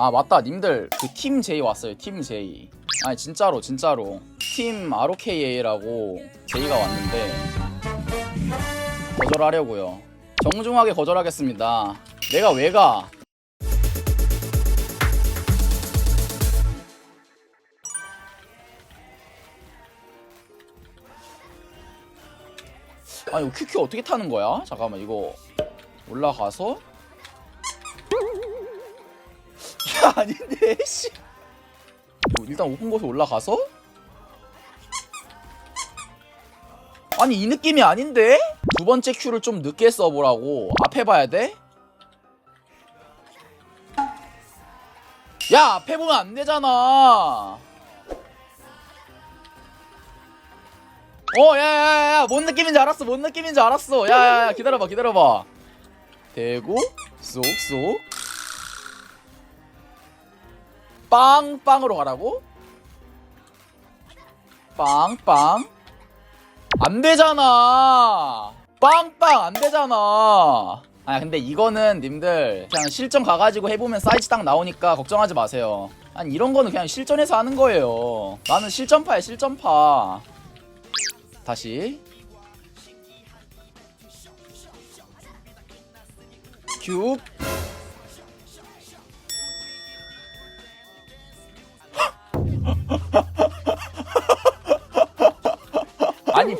아 맞다. 님들 그 팀 J 왔어요. 팀 J 아니 진짜로 진짜로. 팀 ROKA라고 J가 왔는데 거절하려고요. 정중하게 거절하겠습니다. 내가 왜 가? 아 이거 QQ 어떻게 타는 거야? 잠깐만 이거 올라가서 아닌데 씨 이거 일단 오픈 곳에 올라가서 아니 이 느낌이 아닌데? 두 번째 큐를 좀 늦게 써보라고 앞에 봐야 돼? 야 앞에 보면 안 되잖아 어, 야, 야, 야, 뭔 느낌인지 알았어, 뭔 느낌인지 알았어. 야, 야, 야, 기다려봐, 기다려봐. 대고, 쏙, 쏙. 빵, 빵으로 가라고? 빵, 빵. 안 되잖아. 빵, 빵, 안 되잖아. 아, 근데 이거는 님들 그냥 실전 가가지고 해보면 사이즈 딱 나오니까 걱정하지 마세요. 아니, 이런 거는 그냥 실전에서 하는 거예요. 나는 실전파야, 실전파. 다시 큐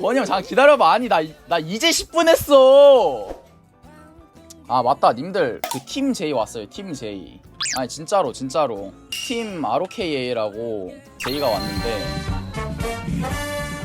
번영 잠깐 기다려봐 아니 나, 나 이제 10분 했어 아 맞다 님들 그 팀 J 왔어요 팀 J 아니 진짜로 진짜로 팀 ROKA라고 J가 왔는데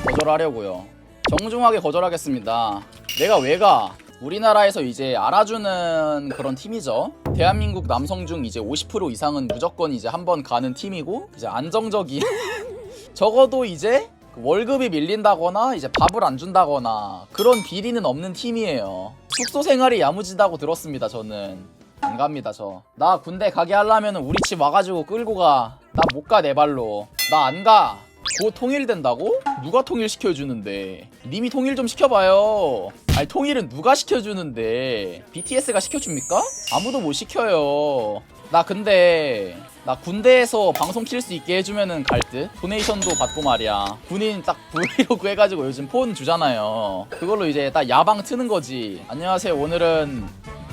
거절하려고요. 정중하게 거절하겠습니다. 내가 왜 가? 우리나라에서 이제 알아주는 그런 팀이죠. 대한민국 남성 중 이제 50% 이상은 무조건 이제 한번 가는 팀이고 이제 안정적인 적어도 이제 월급이 밀린다거나 이제 밥을 안 준다거나 그런 비리는 없는 팀이에요. 숙소 생활이 야무지다고 들었습니다. 저는 안 갑니다. 저. 나 군대 가게 하려면 우리 집 와가지고 끌고 가. 나 못 가 내 발로. 나 안 가. 곧 통일된다고? 누가 통일 시켜주는데? 님이 통일 좀 시켜봐요. 아니 통일은 누가 시켜주는데? BTS가 시켜줍니까? 아무도 못 시켜요. 나 근데 나 군대에서 방송 킬 수 있게 해주면은 갈 듯? 도네이션도 받고 말이야. 군인 딱 브이로그 해가지고 요즘 폰 주잖아요. 그걸로 이제 딱 야방 트는 거지. 안녕하세요. 오늘은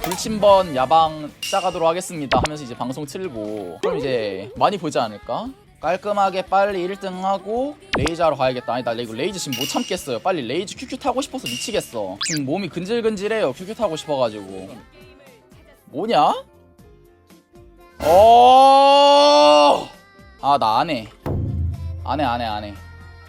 불침번 야방 시작하도록 하겠습니다 하면서 이제 방송 틀고 그럼 이제 많이 보지 않을까? 깔끔하게 빨리 1등 하고 레이저하러 가야겠다 아니 나 이거 레이저 지금 못 참겠어요 빨리 레이저 큐큐 타고 싶어서 미치겠어 지금 몸이 근질근질해요 큐큐 타고 싶어가지고 뭐냐? 어... 아 나 안 해. 안 해 안 해 안 해.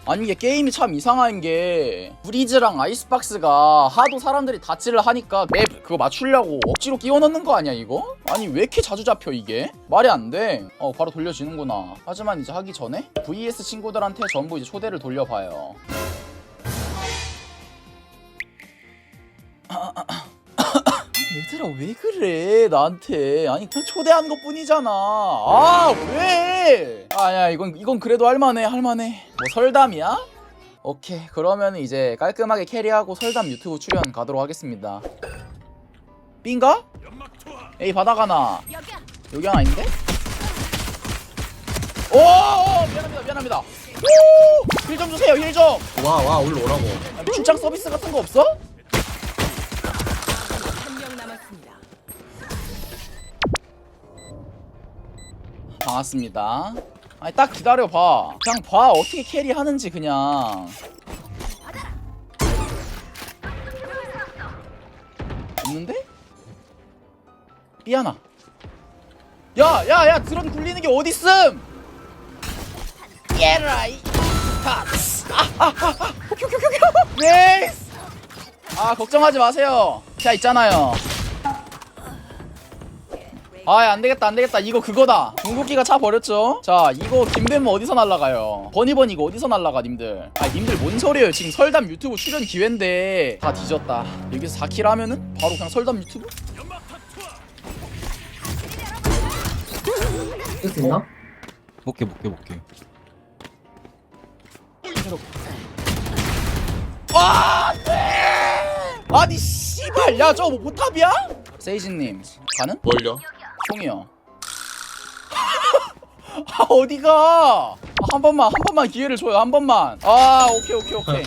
아니 이게 게임이 참 이상한 게 브리즈랑 아이스박스가 하도 사람들이 다치를 하니까 맵 그거 맞추려고 억지로 끼워 넣는 거 아니야 이거? 아니 왜 이렇게 자주 잡혀 이게? 말이 안 돼 어 바로 돌려지는구나. 하지만 이제 하기 전에 VS 친구들한테 전부 이제 초대를 돌려봐요 얘들아 왜 그래 나한테 아니 그냥 초대한 것 뿐이잖아 아 왜? 아야 이건 이건 그래도 할만해 할만해 뭐 설담이야? 오케이 그러면 이제 깔끔하게 캐리하고 설담 유튜브 출연 가도록 하겠습니다 B인가? A 바다가나 여기 하나 있는데? 오 미안합니다 미안합니다 힐좀 주세요 힐좀 와, 와, 올라오라고. 출장 서비스 같은 거 없어? 반갑습니다. 아니 딱 기다려봐. 그냥 봐 어떻게 캐리하는지 그냥. 없는데? 삐하나. 야, 야, 야, 드론 굴리는 게 어딨음? 얘라 이 탑스. 아, 아, 아, 아, 오케이, 오케이, 오케이, 오케이. 네이스. 아, 걱정하지 마세요. 자, 있잖아요. 아, 안 되겠다, 안 되겠다. 이거 그거다. 궁극기가 차 버렸죠? 자, 이거 김뱀은 어디서 날라가요? 버니번 이거 어디서 날라가, 님들? 아, 님들 뭔 소리예요? 지금 설담 유튜브 출연 기회인데 다 뒤졌다. 여기서 4킬 하면은 바로 그냥 설담 유튜브? 쓸수 있나? 볼게 볼게 볼게 와, 안 돼! 아니, 씨발, 야, 저거 뭐 포탑이야? 세이지님, 가는? 뭘요? 총이요. 아 어디가? 아, 한 번만 한 번만 기회를 줘요 한 번만. 아 오케이 오케이 오케이.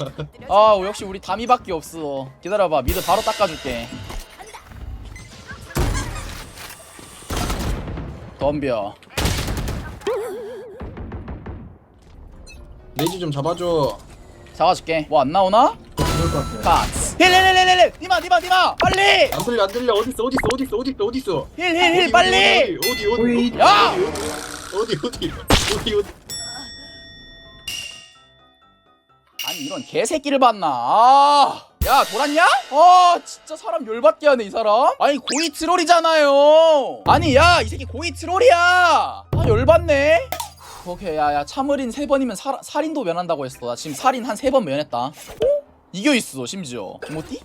아 역시 우리 담이밖에 없어. 기다려봐 미드 바로 닦아줄게. 덤벼. 레이지 좀 잡아줘. 잡아줄게. 뭐 안 나오나? 죽을 것 같아. 가. 힐힐힐힐힐. 니마 니마 니마. 빨리. 안 들려 안 들려 어디 있어 어디 있어 어디 있어 어디 있어 어디 있어. 힐힐힐 어디, 빨리. 어디 어디 어디 야! 어디 어디 어디 어디. 아니 이런 개새끼를 봤나? 아. 야 돌았냐? 아 진짜 사람 열받게 하네 이 사람 아니 고이 트롤이잖아요 아니 야 이 새끼 고이 트롤이야 아 열받네 후, 오케이 야야 참을인 세 번이면 살, 살인도 면한다고 했어 나 지금 살인 한 세 번 면했다 어? 이겨있어 심지어 김모띠?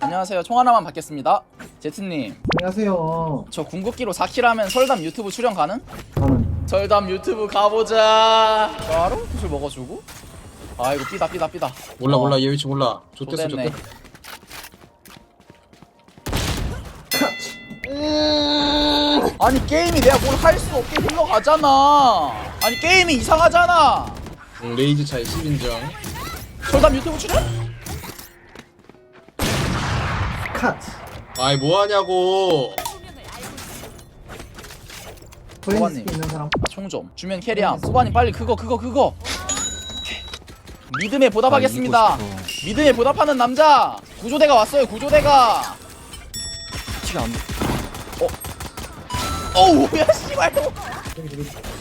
안녕하세요 총 하나만 받겠습니다 제트님 안녕하세요. 저 궁극기로 4킬 하면 설담 유튜브 출연 가능? 저는 설담 유튜브 가보자 바로 구슬 먹어주고 아 이거 삐다 삐다 삐다 몰라 어. 몰라 얘 위치 몰라. 좋댔어. 좋댔. 아니 게임이 내가 뭘 할 수 없게 흘러가잖아 아니 게임이 이상하잖아 응, 레이지 차이 10인정. 설담 유튜브 출연? 컷. 아이 뭐 하냐고. 브레인스 소관님. 있는 사람. 아, 총좀 주면 캐리함 소바님 빨리 그거 그거 그거 믿음에 보답하겠습니다 아. 믿음에 보답하는 남자 구조대가 왔어요 구조대가 티가 안 어우 야 씨발.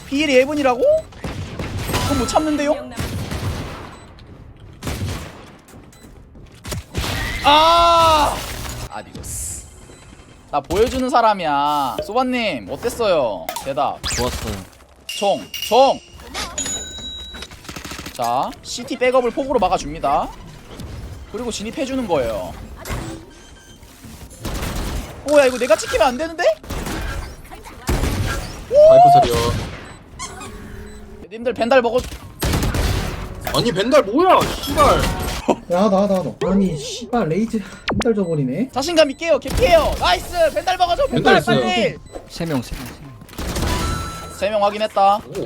비일이 예분이라고? 그건 못 참는데요? 아 나 보여주는 사람이야 소바님 어땠어요? 대답 좋았어요. 총! 총! 자 CT 백업을 폭으로 막아줍니다 그리고 진입해주는 거예요 오야 이거 내가 찍히면 안 되는데? 바이퍼 소리요. 님들 벤달 먹어 아니 벤달 뭐야? 씨발. 야, 나, 나, 나. 아니, 씨발, 레이즈 한달 줘버리네. 자신감 있게요 개피해요 나이스 벤달 먹어줘 벤달 벤달 빨리 세 명, 세 명, 세 명. 세명 확인했다 오.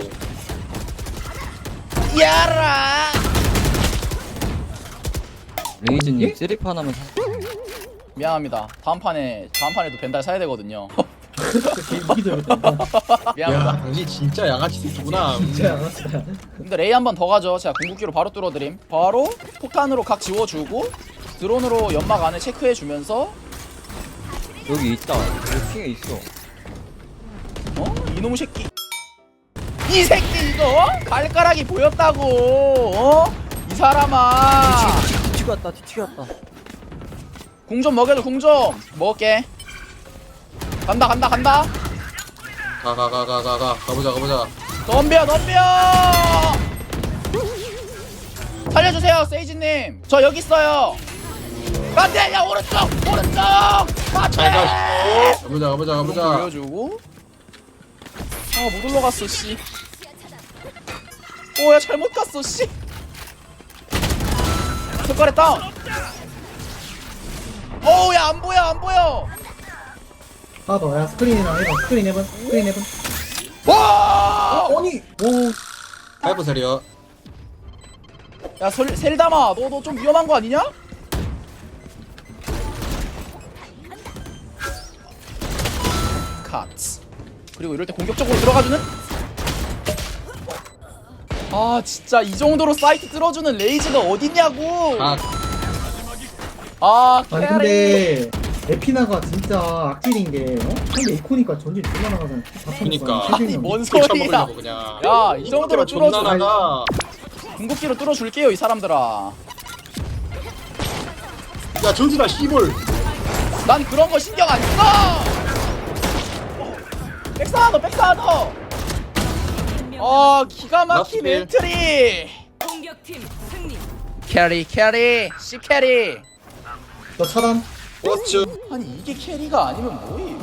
야라 레이즈님 예? 쓰리파 하나만 사. 미안합니다 다음 판에 다음 판에도 벤달 사야 되거든요 걔 이기적이다. 미안합니다 야 당신 진짜 양아치 새끼구나. 진짜 알았어. 근데 레이 한 번 더 가죠 제가 궁극기로 바로 뚫어드림 바로 폭탄으로 각 지워주고 드론으로 연막 안에 체크해주면서 여기 있다. 여기 핑에 있어. 어? 이놈 새끼 이 새끼 이거 발가락이 보였다고 어? 이 사람아 뒤튀 왔다, 뒤튀 왔다. 궁좀 먹여줘 궁좀 먹을게 간다 간다 간다. 가가 가 가 가 가. 가보자 가보자. 덤벼 덤벼! 살려주세요 세이지님. 저 여기 있어요. 안돼 야 오른쪽 오른쪽! 가. 가보자 가보자 좀 가보자. 보여주고. 아못 올라갔어 씨. 오야 잘못 갔어 씨. 손가락 다운. 오야 안 보여 안 보여 아, 너, 야, 스크린이나 해봐. 스크린 해봐. 스크린 해봐. 와! 아니, 오, 바이퍼 소리요. 야 설, 셀담아 너너 좀 위험한 거 아니냐? 카츠 그리고 이럴 때 공격적으로 들어가주는 아 진짜 이 정도로 사이트 뚫어주는 레이즈가 어딨냐고 아 아 아니, 캐리 근데, 에피나가 진짜 악질인 게, 어? 상대 이코니까 전진 존나 나가잖아. 그니까. 아니 뭔술 소리야 처먹으려고 그냥. 야 이 정도로 뚫어줘 나가. 궁극기로 뚫어줄게요 이 사람들아 야 전진아 씨볼. 난 그런 거 신경 안 써! 백사 너 백사 너! 어 기가 막힌 엔트리! 공격팀 승리. 캐리 캐리 C 캐리 너 차단. 버스. 아니 이게 캐리가 아니면 뭐임